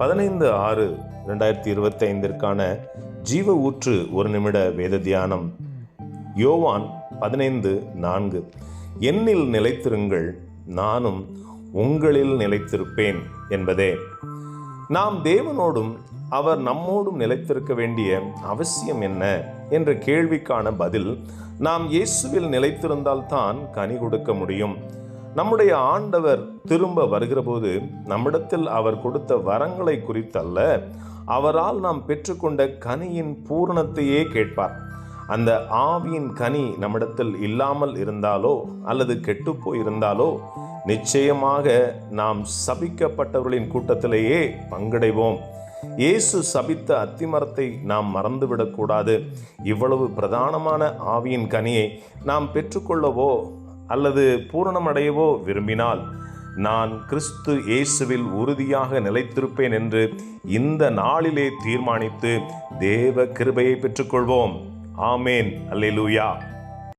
பதினைந்து ஆறு ரெண்டாயிரத்தி இருபத்தி ஐந்திற்கான ஜீவ ஊற்று ஒரு நிமிட வேத தியானம். யோவான் பதினைந்து நான்கு. என்னில் நிலைத்திருங்கள் நானும் உங்களில் நிலைத்திருப்பேன் என்பதே. நாம் தேவனோடும் அவர் நம்மோடும் நிலைத்திருக்க வேண்டிய அவசியம் என்ன? என்ற கேள்விக்கான பதில் நாம் இயேசுவில் நிலைத்திருந்தால்தான் கனி கொடுக்க முடியும். நம்முடைய ஆண்டவர் திரும்ப வருகிறபோது நம்மிடத்தில் அவர் கொடுத்த வரங்களை குறித்தல்ல. அவரால் நாம் பெற்றுக்கொண்ட கனியின் பூரணத்தையே கேட்பார். அந்த ஆவியின் கனி நம்மிடத்தில் இல்லாமல் இருந்தாலோ அல்லது கெட்டு போயிருந்தாலோ நிச்சயமாக நாம் சபிக்கப்பட்டவர்களின் கூட்டத்திலேயே பங்கடைவோம். இயேசு சபித்த அத்திமரத்தை நாம் மறந்துவிடக்கூடாது. இவ்வளவு பிரதானமான ஆவியின் கனியை நாம் பெற்றுக்கொள்ளவோ அல்லது பூரணமடையவோ விரும்பினால் நான் கிறிஸ்து இயேசுவில் உறுதியாக நிலைத்திருப்பேன் என்று இந்த நாளிலே தீர்மானித்து தேவ கிருபையை பெற்றுக்கொள்வோம். ஆமேன். அல்லேலூயா.